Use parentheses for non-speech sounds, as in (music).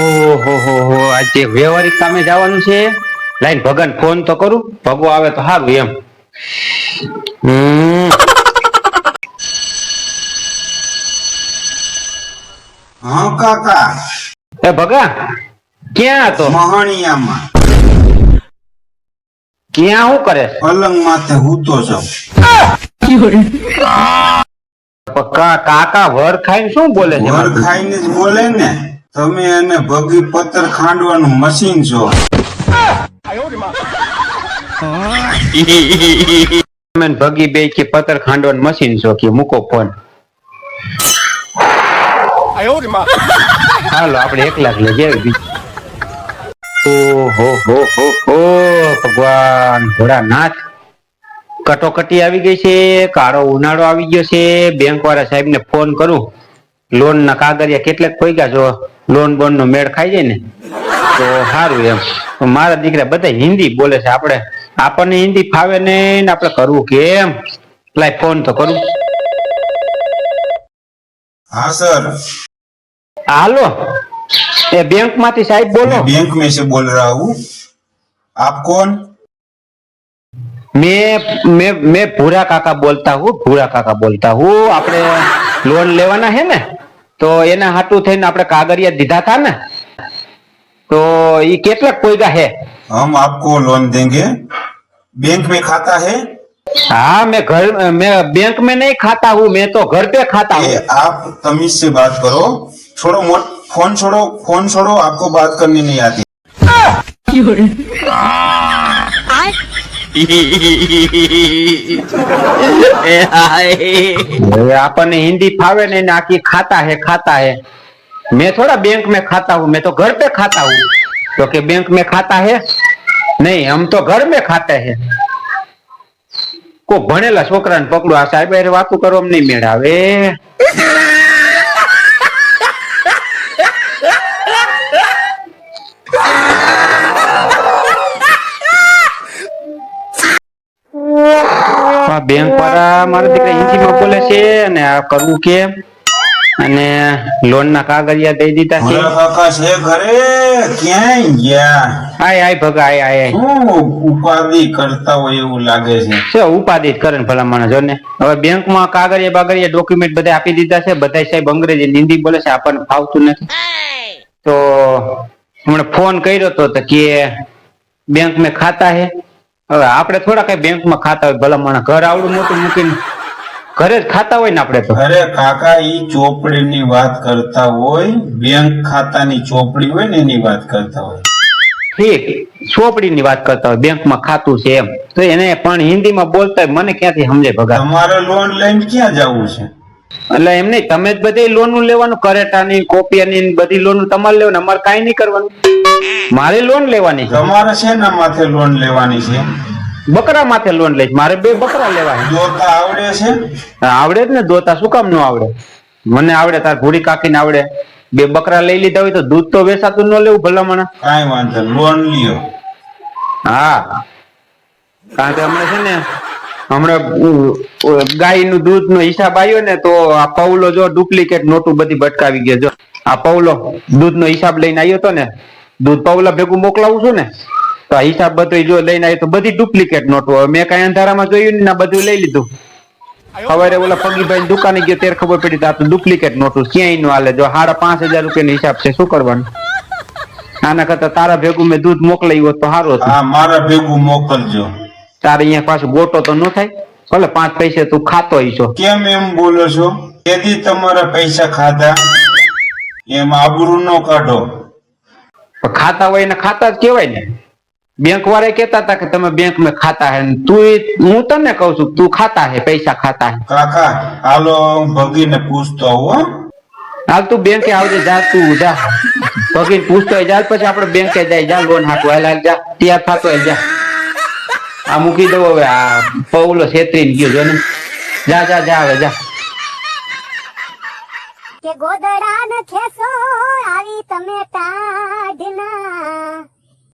ઓહો હો હો આજે વ્યવહારિક કામે જવાનું છે લાઈન ભગન ફોન તો કરું ભગવો આવે તો સારું એમ. હા કાકા. એ ભગા ક્યાં હતો? મહાણિયામાં. ક્યાં શું કરે? પલંગ માથે હૂતો જાઉં. કાકા વર ખાઈને શું બોલે છે? વર ખાઈને જ બોલે ને. તમે એને ભગી પથ્થર ખાંડવાનું મશીન છો. તમે ભગી બે કે પથ્થર ખાંડવાનું મશીન છો કે મૂકો ફોન. હાલો, આપણે એકલા લાખ લઈ જાય ઓહો, હો હો હો, ભગવાન, ભોળાનાથ. કટોકટી આવી ગઈ છે, કાળો ઉનાળો આવી ગયો છે. બેંક વાળા સાહેબ ને ફોન કરું. લોન ના કાગળિયા કેટલાક ખોઈ ગયા જો લોન બોન નો મેળ ખાઈ જાય ને તો સારું એમ તો મારા દીકરા બધા હિન્દી બોલે છે આપણે આપણને હિન્દી ફાવે ને ને આપણે કરવું કેમ લાય ફોન તો કરું हाँ सर હાલો એ બેંક માંથી સાહેબ બોલો मैं बैंक में से बोल रहा हूँ आप कौन मैं मैं मैं भूरा काका बोलता हूँ भूरा काका बोलता हूँ આપણે લોન લેવાના હે ને તો એના હાટું થઈને આપણે કાગળિયા દીધા હતા ને તો ઈ કેટલાક કોઈગા હે हम आपको लोन देंगे बैंक में खाता है हाँ मैं घर मैं बैंक में नहीं खाता हूँ मैं तो घर पे खाता हूँ ये आप तमीज से बात करो छोड़ो मोट फोन छोड़ो फोन छोड़ो आपको बात करनी नहीं आती હવે (laughs) આપણને હિન્દી ફાવે ને ને આખી ખાતા है खाता है मैं थोड़ा बैंक में खाता हूँ मैं तो घर पे खाता हूँ तो कि बैंक में खाता है नहीं हम तो घर में खाते हैं કો ભણેલા છોકરાને પકડો આ સાહેબ હારે વાતું કરો નહીં મેળ (laughs) બેંક વાળા મારા દીકરા હિન્દીમાં બોલે છે અને આ કરવું કેમ અને લોન ના કાગળિયા દઈ દીધા છે. કાકા છે ઘરે ક્યાં ગયા? આય આય ભગા આય આય. શું ઉપાધિ કરતા હોય એવું લાગે છે? છે ઉપાધિ કરે ને ભલા માણસ ને હવે બેંકમાં કાગળિયા બાગળિયા ડોક્યુમેન્ટ બધા આપી દીધા છે. બધા સાહેબ અંગ્રેજી હિન્દી બોલે છે આપણને ફાવતું નથી. તો હમણાં ફોન કર્યો તો કે બેંક મેં ખાતા હે. હવે આપણે થોડા કઈ બેંકમાં ખાતા હોય ભલા માણસ ઘર આવડું મોટું મૂકીને. ઘરે જ ખાતા હોય ને આપણે તો. અરે કાકા ઈ ચોપડીની વાત કરતા હોય બેંક ખાતાની ચોપડી હોય ને એની વાત કરતા હોય. ઠીક ચોપડીની વાત કરતા હોય બેંકમાં ખાતું છે એમ. તો એને પણ હિન્દીમાં બોલતા હોય મને ક્યાંથી સમજે ભગા? તમારે લોન લઈને ક્યાં જવું છે? એટલે એમ નહીં તમે જ બધી લોન લેવાનું કરેટાની કોપિયાની ને બધી લોન તમારે લેવાનું અમારે કાંઈ નહીં કરવાનું. મારે લોન લેવાની છે. તમારે શેના માથે લોન લેવાની છે? બકરા માથે લોન લઈશ મારે બે બકરા લેવા દોતા આવડે છે? આવડે જ ને દોતા શું કામ નો આવડે? મને આવડે તાર ભૂરી કાકીને આવડે. બે બકરા લઈ લીધા હોય તો દૂધ તો વેસાતું ન લેવું ભલામણ. કાંઈ વાંધો લોન લ્યો. હા. કારણ કે હમણાં છે ને હમણાં ગાયનું દૂધ નો હિસાબ આવ્યો ને તો આ પૌલો જો ડુપ્લિકેટ નોટું બધી બટકાવી ગયો. જો, આ પૌલો દૂધ નો હિસાબ લઈને આવ્યો તો ને, દૂધ પૌલા ભેગું મોકલાવું છું ને, તો આ હિસાબ બધો જો લઈને આવ્યો તો બધી ડુપ્લિકેટ નોટો. મેં કઈ અંધારામાં જોયું ને બધું લઈ લીધું. સવારે ઓલા પગીભાઈ દુકાને ગયો, ત્યારે ખબર પડી આ તો ડુપ્લિકેટ નોટું ક્યાંયનું હાલે? જો સાડા પાંચ હજાર રૂપિયાનો હિસાબ છે, શું કરવાનું? આના કરતા તારા ભેગું મેં દૂધ મોકલાયું હોત તો સારું હતું. મારા ભેગું મોકલજો. તારે અહીંયા પાછું ગોટો તો ન થાય? ભલે પાંચ પૈસે તું ખાતો છો કેમ એમ બોલો છો? તેથી તમારા પૈસા ખાધા? એમ આબરૂ ન કાઢો. ખાતા હોય ને ખાતા જ કહેવાય ને. બેંક વાળા કેતા હતા કે તમે બેંકમાં ખાતા હે ને તું હું તને કહું છું તું ખાતા હે પૈસા ખાતા હે. કાકા હાલો ભગી ભગીને પૂછતો હો. હાલ તું બેંકે આવજે જા તું જા. ભગીને પૂછતો હોય જા પછી આપણે બેંકે જાય જા લોન હાટું હાલ હાલ જા. તૈયાર થતો જા. આ મૂકી દઉં હવે, આ પૌલો છેતરી ગયો, જો ને. જા જા જા હવે, જા. કે ગોદડા ન ખેસો આવી તમે ટાઢના